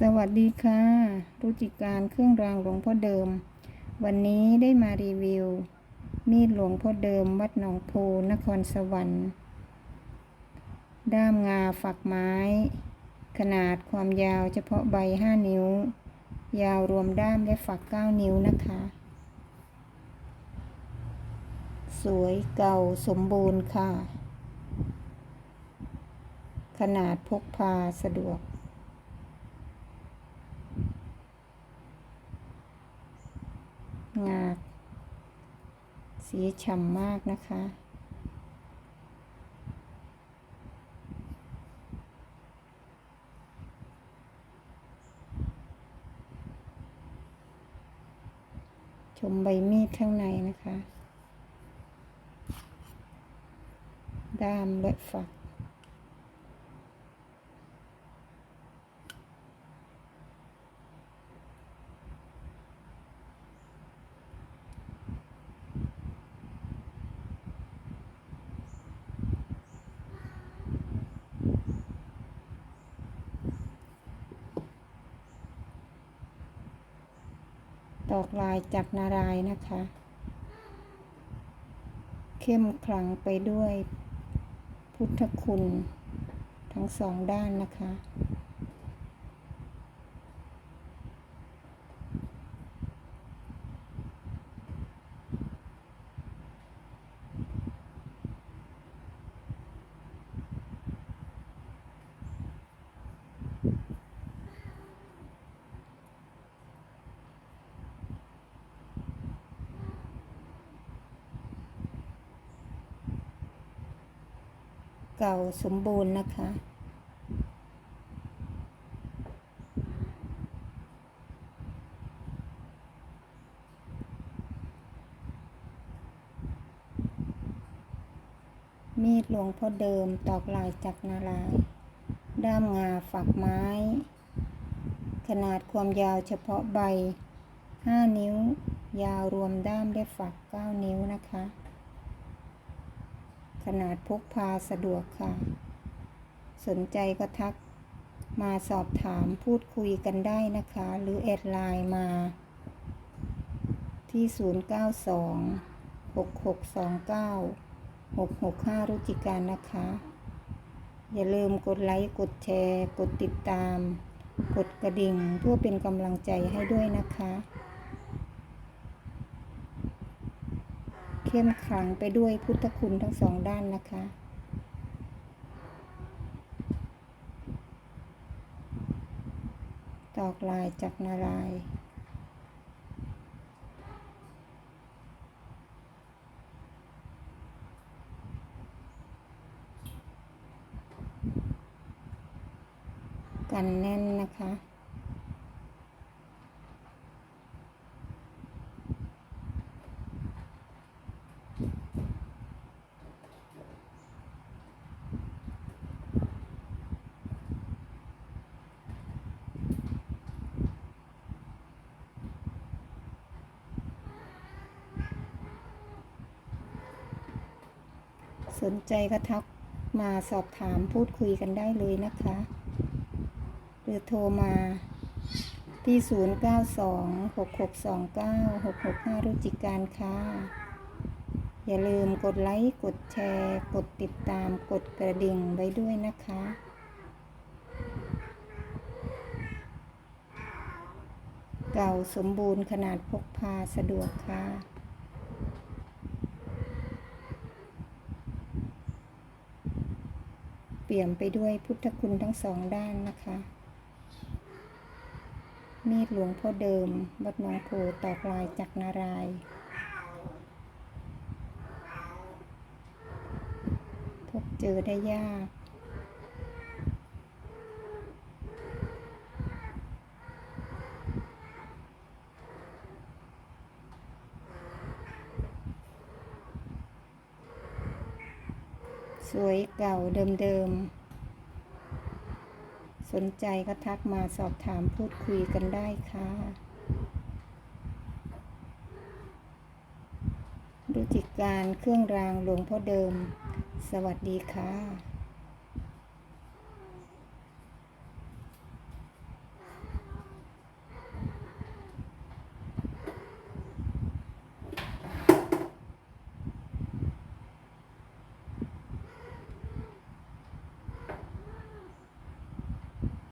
สวัสดีค่ะ รุจิการเครื่องรางหลวงพ่อเดิม วันนี้ได้มารีวิว มีดหลวงพ่อเดิม วัดหนองโพนครสวรรค์ ด้ามงาฝักไม้ ขนาดความยาวเฉพาะใบ 5 นิ้ว ยาวรวมด้ามและฝัก 9 นิ้วนะคะ สวยเก่าสมบูรณ์ค่ะ ขนาดพกพาสะดวก งา สีฉ่ำมากนะคะ ชมใบมีดข้างในนะคะ ด้ามและฝัก ดอกลายจากนารายนะคะ เข้มขลังไปด้วยพุทธคุณทั้งสองด้านนะคะ ก่าสมบูรณ์นะคะ มีดหลวงพ่อเดิมตอกลายจากนาราย ด้ามงาฝักไม้ ขนาดความยาวเฉพาะใบ 5 นิ้ว ยาวรวมด้ามได้ฝัก 9 นิ้วนะคะ ขนาดพกพาสะดวกค่ะ สนใจก็ทักมาสอบถามพูดคุยกันได้นะคะ หรือแอดไลน์มา ที่ 092 6629 665 รุจิการนะคะ อย่าลืมกดไลค์ กดแชร์ กดติดตาม กดกระดิ่งเพื่อเป็นกำลังใจให้ด้วยนะคะ เข้มขลังไปด้วยพุทธคุณทั้งสองด้านนะคะตอกลายจากนารายกันแน่นนะคะ สนใจก็ทักมาสอบถามพูดคุยกันได้เลยนะคะ หรือโทรมาที่ 0926629665รุจิการค่ะ อย่าลืมกดไลค์ กดแชร์ กดติดตาม กดกระดิ่งไว้ด้วยนะคะ เก่าสมบูรณ์ขนาดพกพาสะดวกค่ะ เปี่ยมไปด้วยพุทธคุณทั้งสองด้านนะคะ มีดหลวงพ่อเดิมวัดหนองโพตอกลายจากนาราย พบเจอได้ยาก วยเก่าเดิมๆ สนใจก็ทักมาสอบถามพูดคุยกันได้ค่ะรูจิการเครื่องรางหลวงพ่อเดิม สวัสดีค่ะ